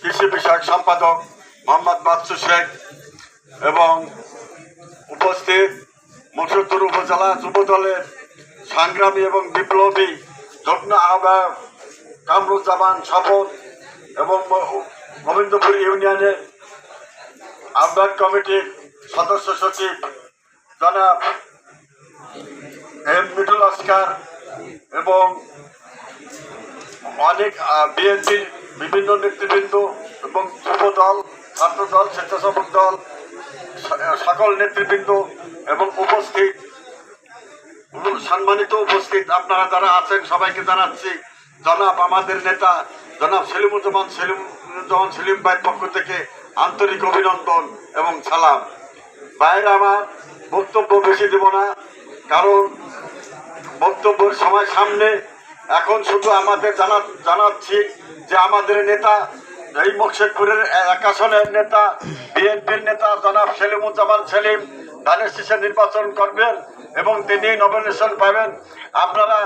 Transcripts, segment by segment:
কৃষি বিষয়ক সম্পাদক মোহাম্মদ মাসু শেখ এবং উপস্থিত মুর্শিদপুর উপজেলা যুব দলের সংগ্রামী এবং বিপ্লবী যত্ন আহ্বায়ক কামরুজ্জামান শপথ এবং গোবিন্দপুর ইউনিয়নের আহ্বায়ক কমিটির সদস্য সচিব জনাব এম মিডুল আসকার এবং অনেক বিএনপির বিভিন্ন নেতৃবৃন্দ এবং যুব দল ছাত্র দল স্বেচ্ছাসেবক দল, সকল নেতৃবৃন্দ এবং উপস্থিত সম্মানিত উপস্থিত আপনারা যারা আছেন, সবাইকে জানাচ্ছি, জনাব আমাদের নেতা, জনাব সেলিমুজ্জামান সেলিমুজ্জামান সেলিম ভাইয়ের পক্ষ থেকে আন্তরিক অভিনন্দন এবং সালাম। বাইরে আমার বক্তব্য বেশি দেব না, কারণ বক্তব্যের সময় সামনে এখন শুধু আমাদের জানা জানাচ্ছি যে আমাদের নেতা, এই মুর্শিদপুরের এক আসনের নেতা, বিএনপির নেতা জনাব সেলিমুজ্জামান সেলিম ধানের শীষে নির্বাচন করবেন এবং তিনি নমিনেশন পাবেন। আপনারা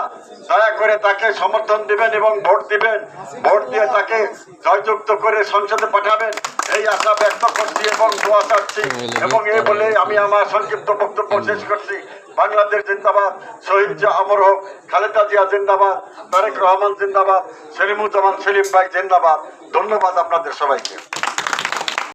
দয়া করে তাকে সমর্থন দিবেন এবং ভোট দিবেন। ভোট দিয়ে তাকে জয়যুক্ত করে সংসদে পাঠাবেন। এই আশা ব্যক্ত করছি এবং দোয়া চাচ্ছি। এবং এই বলে আমি আমার সংক্ষিপ্ত বক্তব্য শেষ করছি। বাংলাদেশ জিন্দাবাদ। শহীদ জিয়া অমর হোক, খালেদা জিয়া জিন্দাবাদ, তারেক রহমান জিন্দাবাদ সেলিমুজ্জামান সেলিম ভাই জিন্দাবাদ। ধন্যবাদ আপনাদের সবাইকে।